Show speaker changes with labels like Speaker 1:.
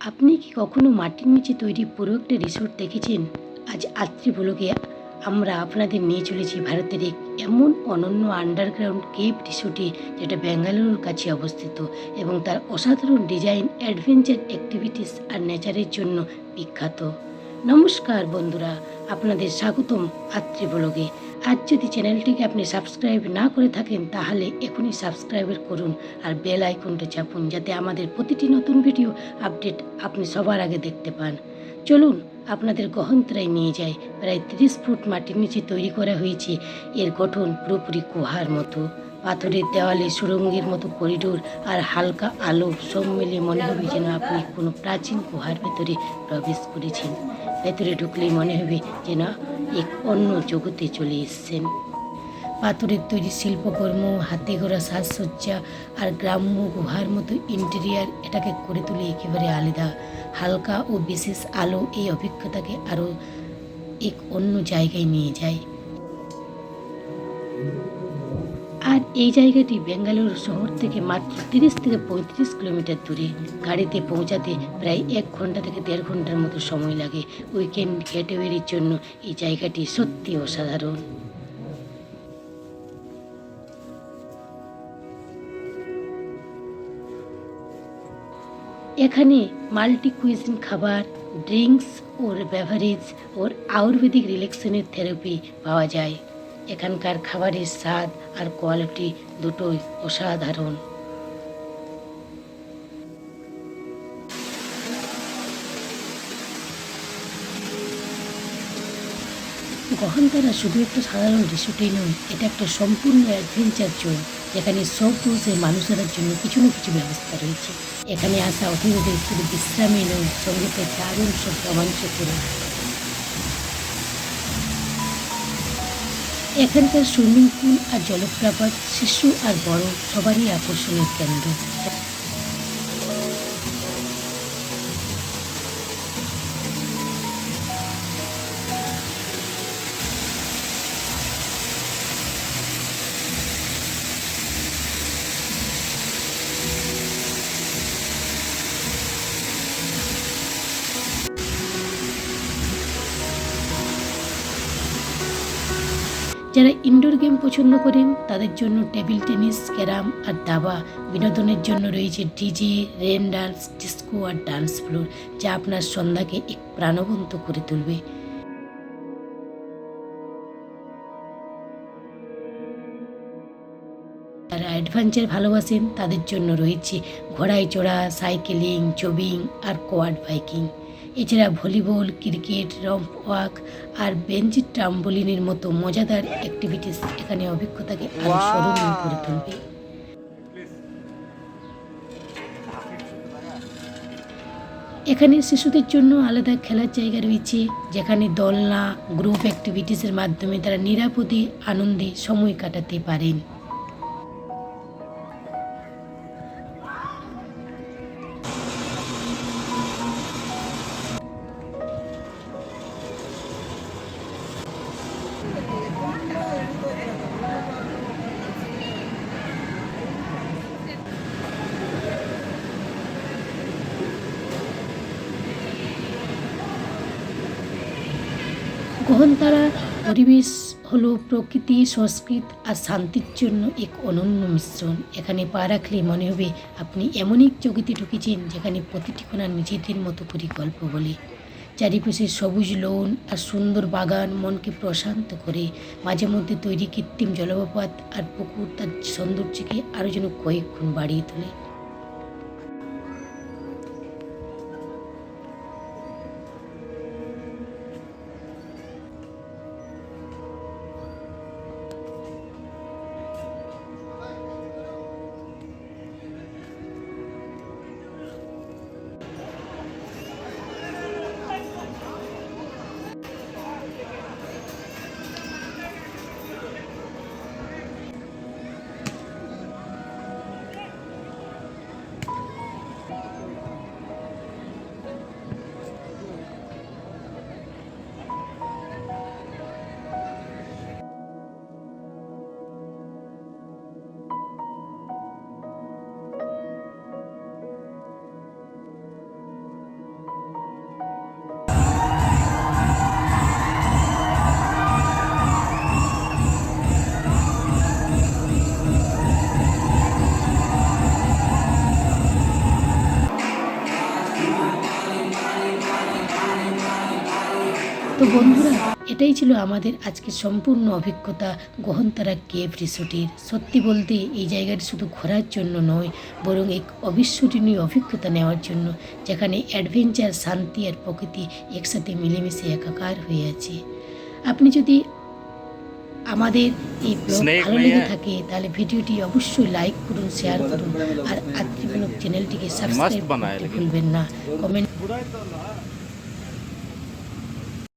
Speaker 1: আপনি কি কখনো মাটির নিচে তৈরি পুরো একটা রিসোর্ট দেখেছেন? আজ আত্রি আমরা আপনাদের নিয়ে চলেছি ভারতের এক এমন অনন্য আন্ডারগ্রাউন্ড কেভ রিসোর্টে যেটা বেঙ্গালুরুর কাছে অবস্থিত এবং তার অসাধারণ ডিজাইন অ্যাডভেঞ্চার অ্যাক্টিভিটিস আর নেচারের জন্য বিখ্যাত। নমস্কার বন্ধুরা, আপনাদের স্বাগতম আত্রি আজ যদি চ্যানেলটিকে আপনি সাবস্ক্রাইব না করে থাকেন, তাহলে এখনই সাবস্ক্রাইবার করুন আর বেল আইকনটা চাপুন যাতে আমাদের প্রতিটি নতুন ভিডিও আপডেট আপনি সবার আগে দেখতে পান। চলুন আপনাদের গহনতরায় নিয়ে যাই। প্রায় তিরিশ ফুট মাটির নিচে তৈরি করা হয়েছে এর গঠন পুরোপুরি গুহার মতো। পাথরের দেওয়ালে সুরঙ্গের মতো করিডোর আর হালকা আলো সব মিলিয়ে মনে হবে যেন আপনি কোনো প্রাচীন গুহার ভেতরে প্রবেশ করেছেন। ভেতরে ঢুকলেই মনে হবে যেন এক অন্য জগতে চলে এসছেন। পাথরের তৈরি শিল্পকর্ম, হাতে গড়া সাজসজ্জা আর গ্রাম্য গুহার মতো ইন্টেরিয়ার এটাকে করে তুলে একেবারে আলাদা। হালকা ও বিশেষ আলো এই অভিজ্ঞতাকে আরও এক অন্য জায়গায় নিয়ে যায়। এই জায়গাটি বেঙ্গালুরু শহর থেকে মাত্র তিরিশ থেকে পঁয়ত্রিশ কিলোমিটার দূরে। গাড়িতে পৌঁছাতে প্রায় এক ঘণ্টা থেকে দেড় ঘণ্টার মতো সময় লাগে। উইকেন্ড গেটওয়ের জন্য এই জায়গাটি সত্যি অসাধারণ। এখানে মাল্টি কুইজিন খাবার, drinks or beverage or Ayurvedic রিলেক্সনের therapy পাওয়া যায়। এখানকার খাবারের স্বাদ আর কোয়ালিটি দুটোই অসাধারণ। গহনতারা শুধু একটা সাধারণ রিসোর্টই নয়, এটা একটা সম্পূর্ণ অ্যাডভেঞ্চার জোন, যেখানে সব পুরুষের মানুষের জন্য কিছু না কিছু ব্যবস্থা রয়েছে। এখানে আসা অতিথিদের শুধু বিশ্রামই নয়, সঙ্গে পেয়ে দারুণ সব রোমাঞ্চ করে এখানকার সুইমিং পুল আর জলপ্রপাত শিশু আর বড় সবারই আকর্ষণের কেন্দ্র। যারা ইনডোর গেম পছন্দ করেন, তাদের জন্য টেবিল টেনিস ক্যারাম আর দাবা বিনোদনের জন্য রয়েছে ডিজে রেন ডান্স ডিস্কো আর ডান্স ফ্লোর যা আপনার সন্ধ্যাকে এক প্রাণবন্ত করে তুলবে। যারা অ্যাডভেঞ্চার ভালোবাসেন, তাদের জন্য রয়েছে ঘোড়ায় চড়া সাইকেলিং জবিং আর কোয়াড বাইকিং এছাড়া ভলিবল ক্রিকেট রম্প ওয়াক আর বেঞ্চি ট্রাম্বলিনের মতো মজাদার অ্যাক্টিভিটিস এখানে অভিজ্ঞতাকে আরও স্মরণীয় করে তুলবে। এখানে শিশুদের জন্য আলাদা খেলার জায়গা রয়েছে যেখানে দোলনা গ্রুপ অ্যাক্টিভিটিসের মাধ্যমে তারা নিরাপদে আনন্দে সময় কাটাতে পারেন। গহনতারা পরিবেশ হলো প্রকৃতি, সংস্কৃত আর শান্তির জন্য এক অনন্য মিশ্রণ। এখানে পা রাখলে মনে হবে আপনি এমন এক জগতে ঢুকেছেন যেখানে প্রতিটি কোণা নিজেদের মতো করে গল্প বলে। চারিপাশে সবুজ লোন আর সুন্দর বাগান মনকে প্রশান্ত করে। মাঝে মধ্যে তৈরি কৃত্রিম জলপ্রপাত আর পুকুর তার সৌন্দর্যকে আরও যেন কয়েক গুণ বাড়িয়ে তোলে। তো বন্ধুরা এটাই ছিল আমাদের আজকে সম্পূর্ণ অভিজ্ঞতা গহনতারা কেভ রিসোর্টের। সত্যি বলতে এই জায়গাটি শুধু ঘোরার জন্য নয় বরং এক অবিস্মরণীয় অভিজ্ঞতা নেওয়ার জন্য যেখানে অ্যাডভেঞ্চার শান্তি আর প্রকৃতি একসাথে মিলেমিশে একাকার হয়ে আছে। আপনি যদি আমাদের এই ব্লগ ভালো লেগে থাকে তাহলে ভিডিওটি অবশ্যই লাইক করুন শেয়ার করুন আর আত্মীয় চ্যানেলটিকে সাবস্ক্রাইব করতে ভুলবেন না। কমেন্ট